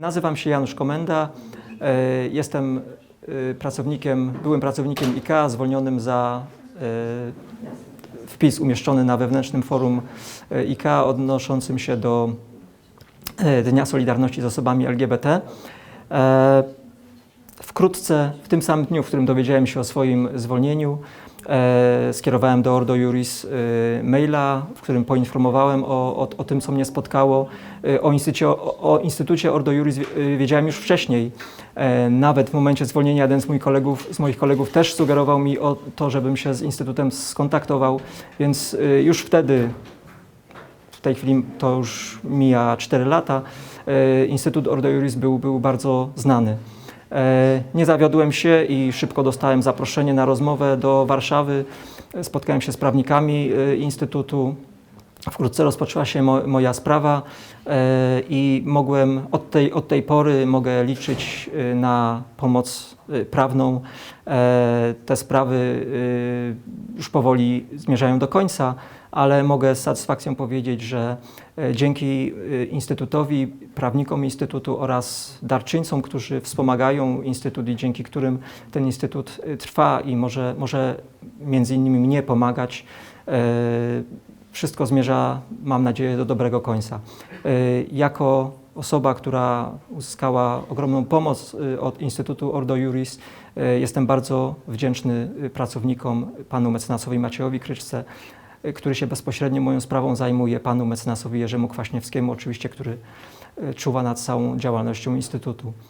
Nazywam się Janusz Komenda. e, Jestem e, pracownikiem, byłym pracownikiem IKEA, zwolnionym za e, wpis umieszczony na wewnętrznym forum IKEA odnoszącym się do Dnia Solidarności z osobami LGBT. Wkrótce, w tym samym dniu, w którym dowiedziałem się o swoim zwolnieniu, e, skierowałem do Ordo Juris e, maila, w którym poinformowałem o, o, o tym, co mnie spotkało. E, o, instytucie, o, o Instytucie Ordo Juris e, wiedziałem już wcześniej. E, nawet w momencie zwolnienia jeden z moich, kolegów, z moich kolegów też sugerował mi o to, żebym się z Instytutem skontaktował, więc e, już wtedy w tej chwili to już mija 4 lata. e, Instytut Ordo Juris był, był bardzo znany. E, Nie zawiodłem się i szybko dostałem zaproszenie na rozmowę do Warszawy. Spotkałem się z prawnikami e, Instytutu. Wkrótce rozpoczęła się mo, moja sprawa e, i mogłem od tej, od tej pory mogę liczyć e, na pomoc e, prawną. E, Te sprawy e, już powoli zmierzają do końca, ale mogę z satysfakcją powiedzieć, że e, dzięki e, Instytutowi, prawnikom Instytutu oraz darczyńcom, którzy wspomagają Instytut i dzięki którym ten Instytut e, trwa i może, może między innymi mnie pomagać, wszystko zmierza, mam nadzieję, do dobrego końca. Jako osoba, która uzyskała ogromną pomoc e, od Instytutu Ordo Juris, e, jestem bardzo wdzięczny e, pracownikom, panu mecenasowi Maciejowi Kryczce, który się bezpośrednio moją sprawą zajmuje, panu mecenasowi Jerzemu Kwaśniewskiemu oczywiście, który czuwa nad całą działalnością Instytutu.